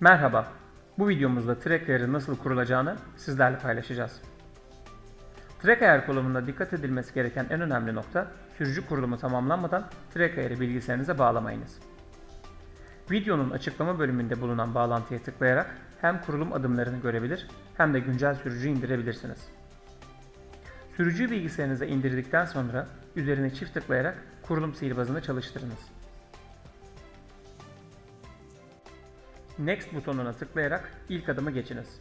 Merhaba, bu videomuzda track ayarı nasıl kurulacağını sizlerle paylaşacağız. Track ayar kurulumunda dikkat edilmesi gereken en önemli nokta, sürücü kurulumu tamamlanmadan track ayarı bilgisayarınıza bağlamayınız. Videonun açıklama bölümünde bulunan bağlantıya tıklayarak hem kurulum adımlarını görebilir hem de güncel sürücü indirebilirsiniz. Sürücüyü bilgisayarınıza indirdikten sonra üzerine çift tıklayarak kurulum sihirbazını çalıştırınız. Next butonuna tıklayarak ilk adımı geçiniz.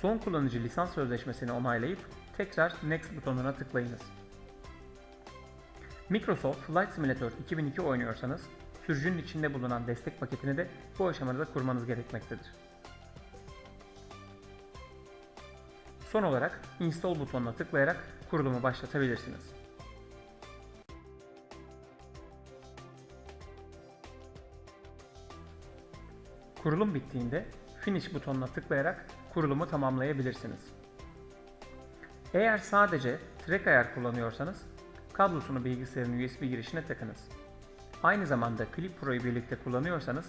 Son kullanıcı lisans sözleşmesini onaylayıp tekrar Next butonuna tıklayınız. Microsoft Flight Simulator 2002 oynuyorsanız sürücünün içinde bulunan destek paketini de bu aşamada kurmanız gerekmektedir. Son olarak Install butonuna tıklayarak kurulumu başlatabilirsiniz. Kurulum bittiğinde Finish butonuna tıklayarak kurulumu tamamlayabilirsiniz. Eğer sadece track ayar kullanıyorsanız kablosunu bilgisayarın USB girişine takınız. Aynı zamanda Clip Pro'yu birlikte kullanıyorsanız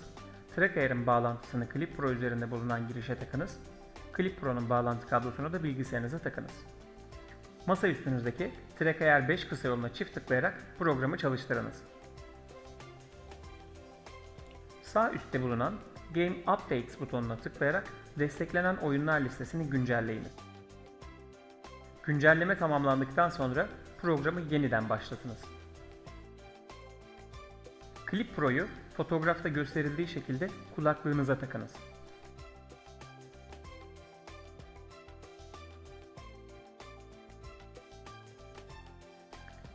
track ayarın bağlantısını Clip Pro üzerinde bulunan girişe takınız. Clip Pro'nun bağlantı kablosunu da bilgisayarınıza takınız. Masa üstünüzdeki track ayar 5 kısa yoluna çift tıklayarak programı çalıştırınız. Sağ üstte bulunan Game Updates butonuna tıklayarak desteklenen oyunlar listesini güncelleyiniz. Güncelleme tamamlandıktan sonra programı yeniden başlatınız. Clip Pro'yu fotoğrafta gösterildiği şekilde kulaklığınıza takınız.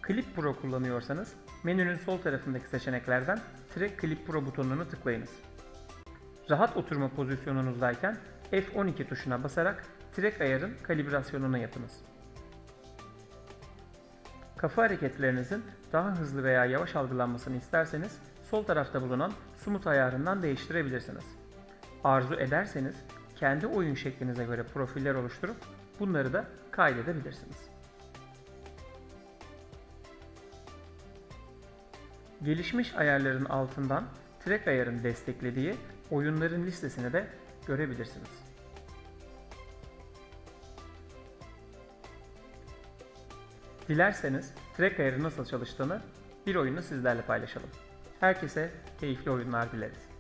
Clip Pro kullanıyorsanız menünün sol tarafındaki seçeneklerden Track Clip Pro butonunu tıklayınız. Rahat oturma pozisyonunuzdayken F12 tuşuna basarak track ayarın kalibrasyonunu yapınız. Kafa hareketlerinizin daha hızlı veya yavaş algılanmasını isterseniz sol tarafta bulunan smooth ayarından değiştirebilirsiniz. Arzu ederseniz kendi oyun şeklinize göre profiller oluşturup bunları da kaydedebilirsiniz. Gelişmiş ayarların altından track ayarın desteklediği oyunların listesini de görebilirsiniz. Dilerseniz track ayarı nasıl çalıştığını bir oyunu sizlerle paylaşalım. Herkese keyifli oyunlar dileriz.